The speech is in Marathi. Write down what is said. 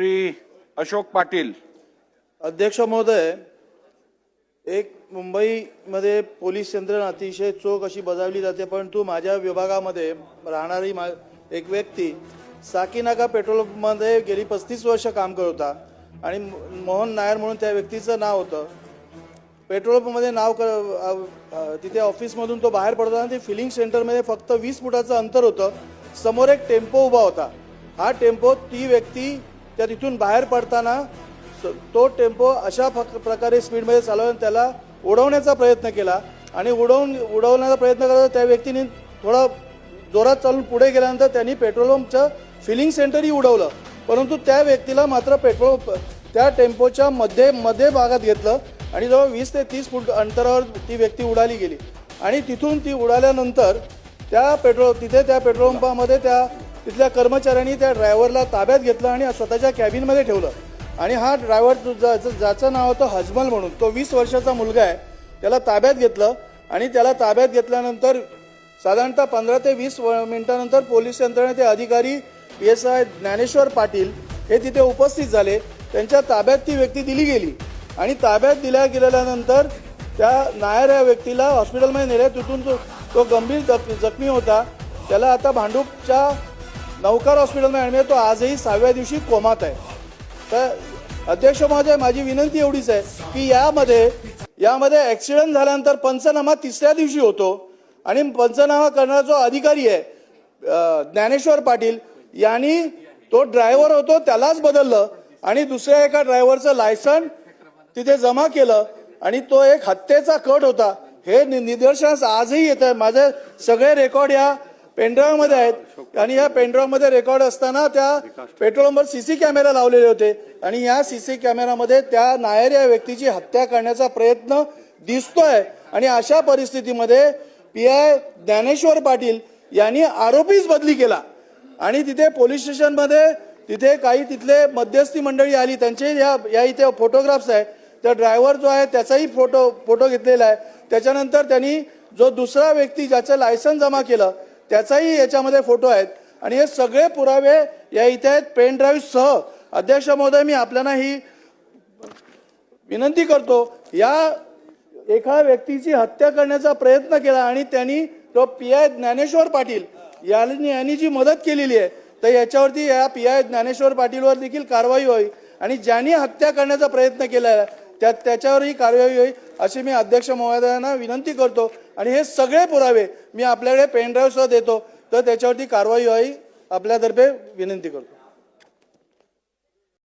श्री अशोक पाटील. अध्यक्ष महोदय एक मुंबईमध्ये पोलीस यंत्रणा अतिशय चोख अशी बजावली जाते परंतु माझ्या विभागामध्ये राहणारी मा एक व्यक्ती साकीनाका पेट्रोलमध्ये गेली पस्तीस वर्ष काम करत होता आणि मोहन नायर म्हणून त्या व्यक्तीचं नाव होतं. पेट्रोल पंपमध्ये नाव क तिथे ऑफिसमधून तो बाहेर पडताना ते फिलिंग सेंटरमध्ये फक्त वीस फुटाचं अंतर होतं. समोर एक टेम्पो उभा होता. हा टेम्पो ती व्यक्ती त्या तिथून बाहेर पडताना तो टेम्पो अशा फक- प्रकारे स्पीडमध्ये चालवून त्याला उडवण्याचा प्रयत्न केला. आणि उडवून उडवण्याचा प्रयत्न करता त्या व्यक्तीने थोडा जोरात चालून पुढे गेल्यानंतर त्यांनी पेट्रोल पंपचं फिलिंग सेंटरही उडवलं. परंतु त्या व्यक्तीला मात्र पेट्रोल त्या टेम्पोच्या मध्ये मध्ये भागात घेतलं आणि जवळ वीस ते तीस फूट अंतरावर ती व्यक्ती उडाली गेली. आणि तिथून ती उडाल्यानंतर त्या पेट्रोल तिथे त्या पेट्रोल पंपामध्ये त्या तिथल्या कर्मचाऱ्यांनी त्या ड्रायव्हरला ताब्यात घेतलं आणि स्वतःच्या कॅबिनमध्ये ठेवलं. आणि हा ड्रायव्हर ज्याचं ज्याचं नाव होतं हजमल म्हणून तो वीस वर्षाचा मुलगा आहे. त्याला ताब्यात घेतलं आणि त्याला ताब्यात घेतल्यानंतर साधारणतः पंधरा ते वीस व- मिनिटानंतर पोलीस यंत्रणेचे अधिकारी P S I Dnyaneshwar Patil हे तिथे उपस्थित झाले. त्यांच्या ताब्यात ती व्यक्ती दिली गेली. आणि ताब्यात दिल्या गेल्यानंतर त्या नायर या व्यक्तीला हॉस्पिटलमध्ये नेले. तिथून तो तो गंभीर जख जखमी होता. त्याला आता भांडूपच्या नौकार हॉस्पिटलमध्ये ॲडमिट तो आजही सहाव्या दिवशी कोमात आहे. तर अध्यक्ष महोदय माझी विनंती एवढीच आहे की यामध्ये यामध्ये ऍक्सिडेंट झाल्यानंतर पंचनामा तिसऱ्या दिवशी होतो. आणि पंचनामा करणारा जो अधिकारी आहे ज्ञानेश्वर पाटील यांनी तो ड्रायव्हर होतो त्यालाच बदललं आणि दुसऱ्या एका ड्रायव्हरचं लायसन तिथे जमा केलं आणि तो एक हत्येचा कट होता. हे नि- निदर्शनास आजही येत आहे माझे सगळे रेकॉर्ड या पेनड्राईव्हमध्ये आहेत. आणि या पेनड्राईव्हमध्ये रेकॉर्ड असताना त्या पेट्रोलवर सी सी कॅमेरा लावलेले होते. आणि या सी सी कॅमेरामध्ये त्या नायर या व्यक्तीची हत्या करण्याचा प्रयत्न दिसतोय. आणि अशा परिस्थितीमध्ये पी आय ज्ञानेश्वर पाटील यांनी आरोपीच बदली केला. आणि तिथे पोलीस स्टेशनमध्ये तिथे काही तिथले मध्यस्थी मंडळी आली. त्यांचे या या इथे फोटोग्राफ्स आहे. त्या ड्रायव्हर जो आहे त्याचाही फोटो फोटो घेतलेला आहे. त्याच्यानंतर त्यांनी जो दुसरा व्यक्ती ज्याचं लायसन जमा केलं त्याचाही याच्यामध्ये फोटो आहेत. आणि हे सगळे पुरावे या इथे आहेत. पेन ड्राईव्ह सह अध्यक्ष महोदय मी आपल्याला ही विनंती करतो या एका व्यक्तीची हत्या करण्याचा प्रयत्न केला आणि त्यांनी तो पी आय ज्ञानेश्वर पाटील यांनी यांनी जी मदत केलेली आहे तर याच्यावरती या पी आय ज्ञानेश्वर पाटीलवर देखील कारवाई होईल. आणि ज्यांनी हत्या करण्याचा प्रयत्न केला आहे त्या त्याच्यावरही कारवाई होईल अशी मी अध्यक्ष महोदयांना विनंती करतो. आणि हे सगळे पुरावे मी आपल्याकडे पेनड्राईव्हसह देतो. तर त्याच्यावरती कारवाई होईल आपल्यातर्फे विनंती करतो.